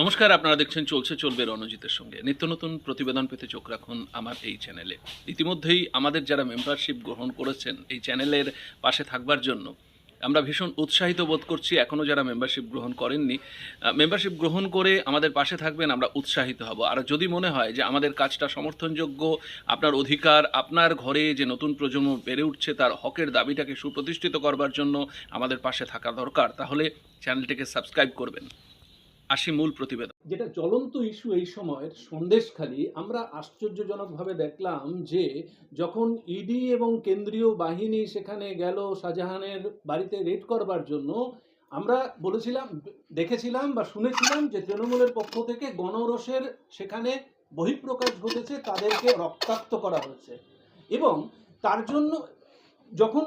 নমস্কার, আপনারা দেখছেন চলছে চলবে রণজিতের সঙ্গে। নিত্য নতুন প্রতিবেদন পেতে চোখ রাখুন আমার এই চ্যানেলে। ইতিমধ্যেই আমাদের যারা মেম্বারশিপ গ্রহণ করেছেন, এই চ্যানেলের পাশে থাকবার জন্য আমরা ভীষণ উৎসাহিত বোধ করছি এখনও যারা মেম্বারশিপ গ্রহণ করেননি। মেম্বারশিপ গ্রহণ করে আমাদের পাশে থাকবেন, আমরা উৎসাহিত হব। আর যদি মনে হয় যে আমাদের কাজটা সমর্থনযোগ্য, আপনার অধিকার, আপনার ঘরে যে নতুন প্রজন্ম বেড়ে উঠছে, তার হকের দাবিটাকে সুপ্রতিষ্ঠিত করবার জন্য আমাদের পাশে থাকা দরকার, তাহলে চ্যানেলটিকে সাবস্ক্রাইব করবেন। আসি মূল প্রতিবেদন। যেটা জ্বলন্ত ইস্যু এই সময়ের সন্দেশখালি, আমরা আশ্চর্যজনকভাবে দেখলাম যে, যখন ইডি এবং কেন্দ্রীয় বাহিনী সেখানে গেল শাহজাহানের বাড়িতে রেড করবার জন্য, আমরা বলেছিলাম, দেখেছিলাম বা শুনেছিলাম যে তৃণমূলের পক্ষ থেকে গণরোষের সেখানে বহিঃপ্রকাশ ঘটেছে, তাদেরকে রক্তাক্ত করা হয়েছে। এবং তার জন্য যখন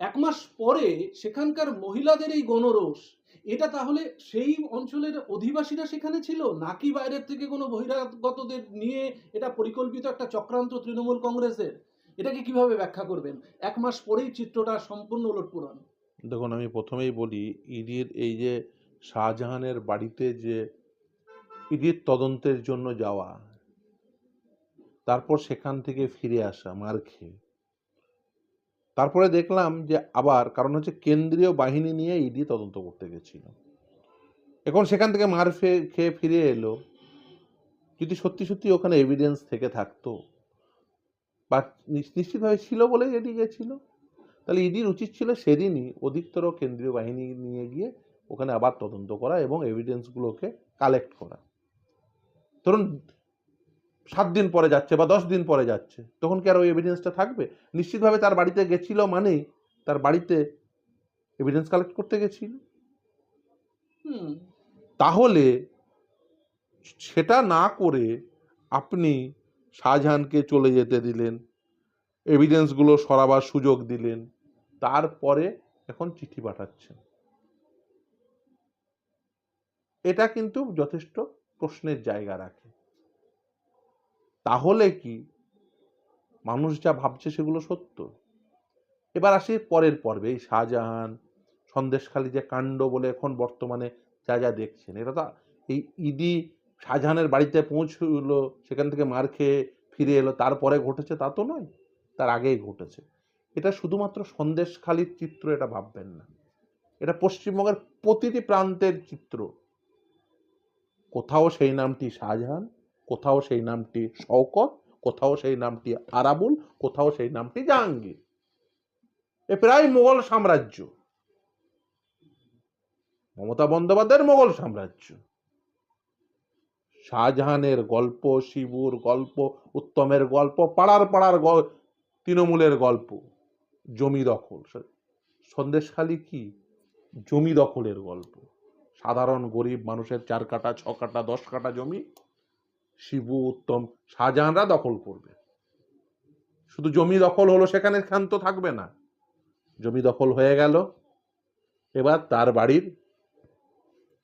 এক মাস পরে সেখানকার মহিলাদের এই গণরোষ এটা তাহলে সেই অঞ্চলের অধিবাসীরা সেখানে ছিল? নাকি বাইরের থেকে কোনো বহিরাগতদের নিয়ে এটা পরিকল্পিত একটা চক্রান্ত তৃণমূল কংগ্রেসের? এটাকে কীভাবে ব্যাখ্যা করবেন? এক মাস পরেই চিত্রটা সম্পূর্ণ ওলটপুরন দেখুন, আমি প্রথমেই বলি, ইডির এই যে শাহজাহানের বাড়িতে যে ইডির তদন্তের জন্য যাওয়া, তারপর সেখান থেকে ফিরে আসা, মার খেয়ে। তারপরে দেখলাম যে আবার, কারণ হচ্ছে কেন্দ্রীয় বাহিনী নিয়ে ইডি তদন্ত করতে গেছিল। এখন সেখান থেকে মার খেয়ে ফিরে এলো। যদি সত্যি সত্যি ওখানে এভিডেন্স থেকে থাকতো, বা নিশ- নিশ্চিতভাবে ছিল বলেই এডি গেছিল, তাহলে ইডির উচিত ছিল সেদিনই অধিকতর কেন্দ্রীয় বাহিনী নিয়ে গিয়ে ওখানে আবার তদন্ত করা এবং এভিডেন্সগুলোকে কালেক্ট করা। ধরুন সাত দিন পরে যাচ্ছে বা দশ দিন পরে যাচ্ছে তখন কি আর ওই এভিডেন্সটা থাকবে? নিশ্চিতভাবে তার বাড়িতে গেছিল মানেই তার বাড়িতে এভিডেন্স কালেক্ট করতে গেছিল। তাহলে সেটা না করে আপনি শাহজাহানকে চলে যেতে দিলেন এভিডেন্সগুলো সরাবার সুযোগ দিলেন তারপরে এখন চিঠি পাঠাচ্ছেন। এটা কিন্তু যথেষ্ট প্রশ্নের জায়গা রাখে। তাহলে কি? মানুষ যা ভাবছে সেগুলো সত্য। এবার আসি পরের পর্বে, এই শাহজাহান সন্দেশখালী যে কাণ্ড বলে এখন বর্তমানে যা যা দেখছেন, এটা তো এই ইডি শাহজাহানের বাড়িতে পৌঁছলো, সেখান থেকে মার খেয়ে ফিরে এলো, তারপরে ঘটেছে তা তো নয়, তার আগেই ঘটেছে। এটা শুধুমাত্র সন্দেশখালির চিত্র এটা ভাববেন না। এটা পশ্চিমবঙ্গের প্রতিটি প্রান্তের চিত্র। কোথাও সেই নামটি শাহজাহান কোথাও সেই নামটি শওকত, কোথাও সেই নামটি আরাবুল, কোথাও সেই নামটি জাহাঙ্গীর। এ প্রায় মোগল সাম্রাজ্য। মমতা বন্দ্যোপাধ্যায়ের মোগল সাম্রাজ্য। শাহজাহানের গল্প, শিবুর গল্প, উত্তমের গল্প, পাড়ার পাড়ার তৃণমূলের গল্প, জমি দখল। সন্দেশখালি কি? জমি দখলের গল্প। সাধারণ গরিব মানুষের চার কাটা ছ কাটা দশ কাটা জমি। শিবু, উত্তম, শাহজাহানরা দখল করবে। শুধু জমি দখল হলো সেখানে ক্ষান্ত থাকবে না। জমি দখল হয়ে গেল। এবার তার বাড়ির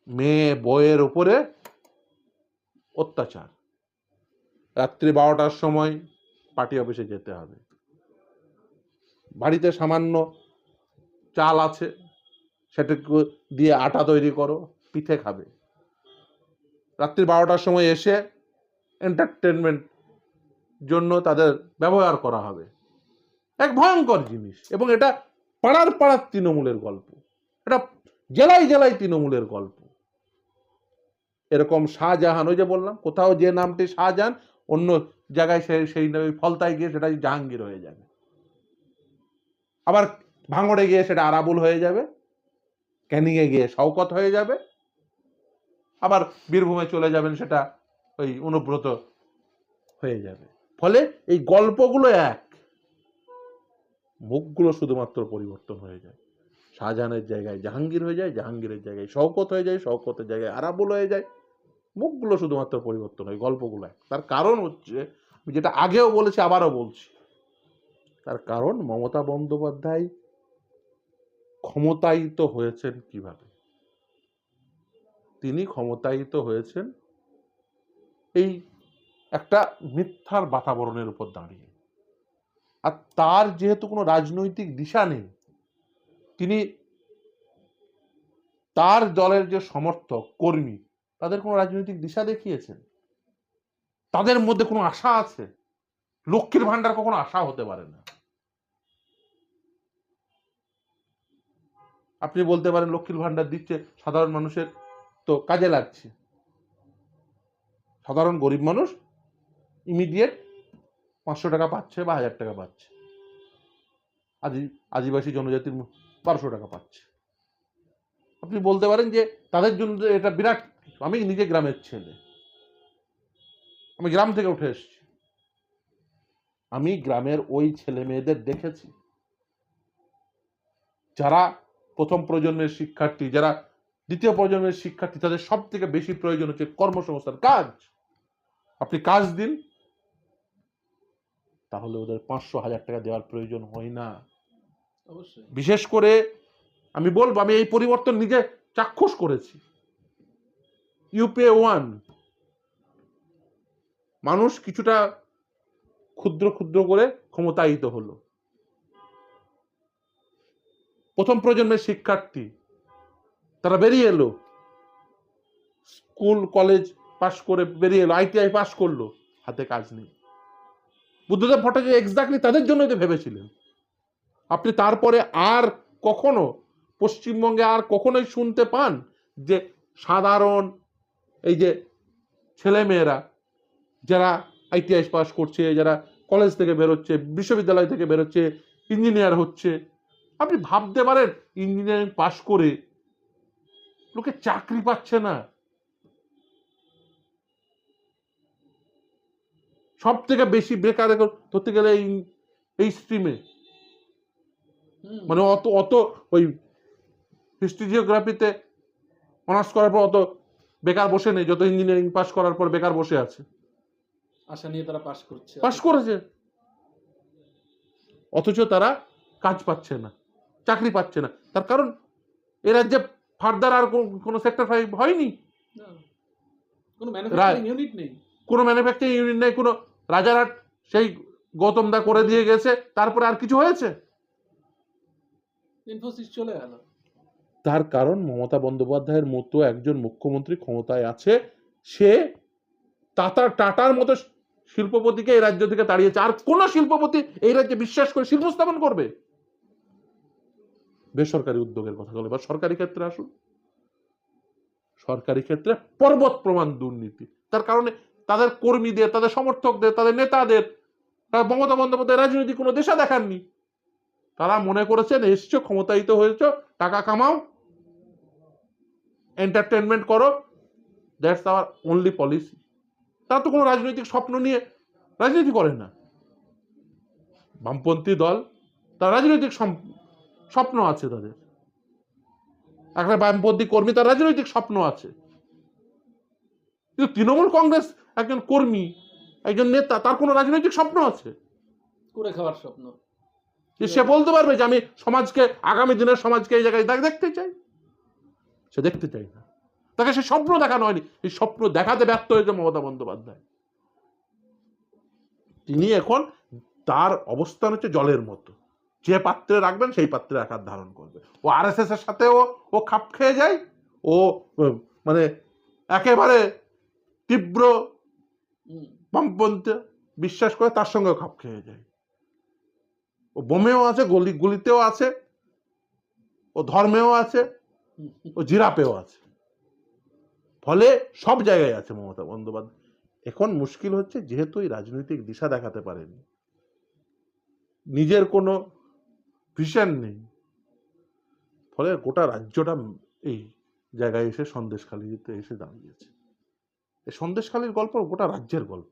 মেয়ে বইয়ের উপরে অত্যাচার। রাত্রি বারোটার সময় পার্টি অফিসে যেতে হবে। বাড়িতে সামান্য চাল আছে, সেটাকে দিয়ে আটা তৈরি করো, পিঠে খাবে। রাত্রি বারোটার সময় এসে এন্টারটেনমেন্ট জন্য তাদের ব্যবহার করা হবে। এক ভয়ঙ্কর জিনিস। এবং এটা পাড়ার পাড়ার তৃণমূলের গল্প। এটা জেলায় জেলায় তৃণমূলের গল্প। এরকম শাহজাহান, ওই যে বললাম, কোথাও যে নামটি শাহজাহান, অন্য জায়গায় সে সেই ফলতায় গিয়ে সেটা জাহাঙ্গীর হয়ে যাবে। আবার ভাঙড়ে গিয়ে সেটা আরাবুল হয়ে যাবে। ক্যানিংয়ে গিয়ে শওকত হয়ে যাবে। আবার বীরভূমে চলে যাবেন সেটা ওই অনুব্রত হয়ে যাবে। ফলে এই গল্পগুলো এক। মুখগুলো শুধুমাত্র পরিবর্তন হয়ে যায়। শাহজাহানের জায়গায় জাহাঙ্গীর হয়ে যায়, জাহাঙ্গীরের জায়গায় শওকত হয়ে যায়, শওকতের জায়গায় আরাবুল হয়ে যায়। মুখগুলো শুধুমাত্র পরিবর্তন হয়, গল্পগুলো এক। তার কারণ হচ্ছে, আমি যেটা আগেও বলেছি, আবারও বলছি। তার কারণ মমতা বন্দ্যোপাধ্যায় ক্ষমতায়িত হয়েছেন কীভাবে? তিনি ক্ষমতায়িত হয়েছেন এই একটা মিথ্যার বাতাবরণের উপর দাঁড়িয়ে। আর তার যেহেতু কোনো রাজনৈতিক দিশা নেই, তিনি তার দলের যে সমর্থক, কর্মী, তাদের কোনো রাজনৈতিক দিশা দেখিয়েছেন? তাদের মধ্যে কোনো আশা আছে? লক্ষ্মীর ভান্ডার কখনো আশা হতে পারে না। আপনি বলতে পারেন, লক্ষ্মীর ভান্ডার দিচ্ছে, সাধারণ মানুষের তো কাজে লাগছে। সাধারণ গরিব মানুষ ইমিডিয়েট পাঁচশো টাকা পাচ্ছে বা হাজার টাকা পাচ্ছে। আদি, আদিবাসী জনজাতির বারোশো টাকা পাচ্ছে। আপনি বলতে পারেন যে তাদের জন্য এটা বিরাট। আমি নিজে গ্রামের ছেলে। আমি গ্রাম থেকে উঠে এসেছি। আমি গ্রামের ওই ছেলে মেয়েদের দেখেছি। যারা প্রথম প্রজন্মের শিক্ষার্থী, যারা দ্বিতীয় প্রজন্মের শিক্ষার্থী, তাদের সব থেকে বেশি প্রয়োজন হচ্ছে কর্মসংস্থান, কাজ। আপনি কাজ দিন তাহলে ওদের পাঁচশো হাজার টাকা দেওয়ার প্রয়োজন হয় না। অবশ্যই। বিশেষ করে আমি বলব আমি এই পরিবর্তন নিজে চাক্ষুষ করেছি। ইউপিএ ওয়ান মানুষ কিছুটা ক্ষুদ্র ক্ষুদ্র করে ক্ষমতায়িত হলো। প্রথম প্রজন্মের শিক্ষার্থী তারা বেরিয়ে এলো। স্কুল কলেজ পাশ করে বেরিয়ে এলো আইটিআই পাশ করল, হাতে কাজ নেই। বুদ্ধদেব ভট্টাচার্য এক্স্যাক্টলি তাদের জন্যই তো ভেবেছিলেন। আপনি তারপরে আর কখনো পশ্চিমবঙ্গে আর কখনোই শুনতে পান যে সাধারণ এই যে ছেলেমেয়েরা যারা আইটিআই পাস করছে, যারা কলেজ থেকে বেরোচ্ছে, বিশ্ববিদ্যালয় থেকে বেরোচ্ছে ইঞ্জিনিয়ার হচ্ছে, আপনি ভাবতে পারেন ইঞ্জিনিয়ারিং পাশ করে লোকে চাকরি পাচ্ছে না। সব থেকে বেশি বেকার এখন ধরতে গেলে এই এই স্ট্রিমে মানে অত অত ওই হিস্ট্রি জিওগ্রাফিতে অনার্স করার পর অত বেকার বসে নেই যত ইঞ্জিনিয়ারিং পাস করার পর বেকার বসে আছে। আশা নিয়ে তারা পাশ করছে। পাস করেছে। অথচ তারা কাজ পাচ্ছে না চাকরি পাচ্ছে না। তার কারণ এ রাজ্যে ফার্দার আর কোন- সেক্টর ফাইভ হয়নি। কোনো ম্যানুফ্যাকচারিং ইউনিট নেই। কোনো ম্যানুফ্যাকচারিং ইউনিট নেই কোনো রাজারহাট সেই গৌতম দা করে দিয়ে গেছে তারপরে আর কিছু হয়েছে? ইনফোসিস চলে গেল। তার কারণ মমতা বন্দ্যোপাধ্যায়ের মতো একজন মুখ্যমন্ত্রী ক্ষমতায় আছে সে টাটা টাটার মতো শিল্পপতিকে এই রাজ্য থেকে তাড়িয়েছে। আর কোন শিল্পপতি এই রাজ্যে বিশ্বাস করে শিল্প স্থাপন করবে? বেসরকারি উদ্যোগের কথা বলে। এবার সরকারি ক্ষেত্রে আসুন। সরকারি ক্ষেত্রে পর্বত প্রমাণ দুর্নীতি। তার কারণে তাদের কর্মীদের, তাদের সমর্থকদের, তাদের নেতাদের, তারা মমতা বন্দ্যোপাধ্যায় রাজনীতি কোনো দেশা দেখাননি। তারা মনে করেছেন, এসছো, ক্ষমতায়িত হয়েছ, টাকা কামাও এন্টারটেনমেন্ট করো দ্যাটস আওয়ার অনলি পলিসি তারা তো কোনো রাজনৈতিক স্বপ্ন নিয়ে রাজনীতি করে না। বামপন্থী দল, তার রাজনৈতিক স্বপ্ন আছে তাদের। একটা বামপন্থী কর্মী, তার রাজনৈতিক স্বপ্ন আছে। কিন্তু তৃণমূল কংগ্রেস একজন কর্মী একজন নেতা তার কোনো রাজনৈতিক স্বপ্ন আছে? করে খাওয়ার স্বপ্ন। যে সে বলতে পারবে যে আমি সমাজকে আগামী দিনের সমাজকে এই জায়গায় দেখতে চাই। সে দেখতে চাই না। তাকে সে স্বপ্ন দেখানো হয়নি। এই স্বপ্ন দেখাতে ব্যর্থ হয়েছে মমতা বন্দ্যোপাধ্যায়। তিনি এখন তার অবস্থান হচ্ছে জলের মতো। যে পাত্রে রাখবেন সেই পাত্রে আকার ধারণ করবে। ও আর এস এর সাথেও ও ও খাপ খেয়ে যায়। ও মানে একেবারে তীব্র বামপন্থী বিশ্বাস করে তার সঙ্গেও খাপ খেয়ে যায়। ও বোমেও আছে গলি গুলিতেও আছে ও ধর্মেও আছে ও জিরাপেও আছে। ফলে সব জায়গায় আছে মমতা বন্দ্যোপাধ্যায়। এখন মুশকিল হচ্ছে যেহেতু এই রাজনৈতিক দিশা দেখাতে পারেনি। নিজের কোনো ভিশন নেই। ফলে গোটা রাজ্যটা এই জায়গায় এসে সন্দেশখালিতে এসে দাঁড়িয়েছে। সন্দেশখালির গল্প গোটা রাজ্যের গল্প।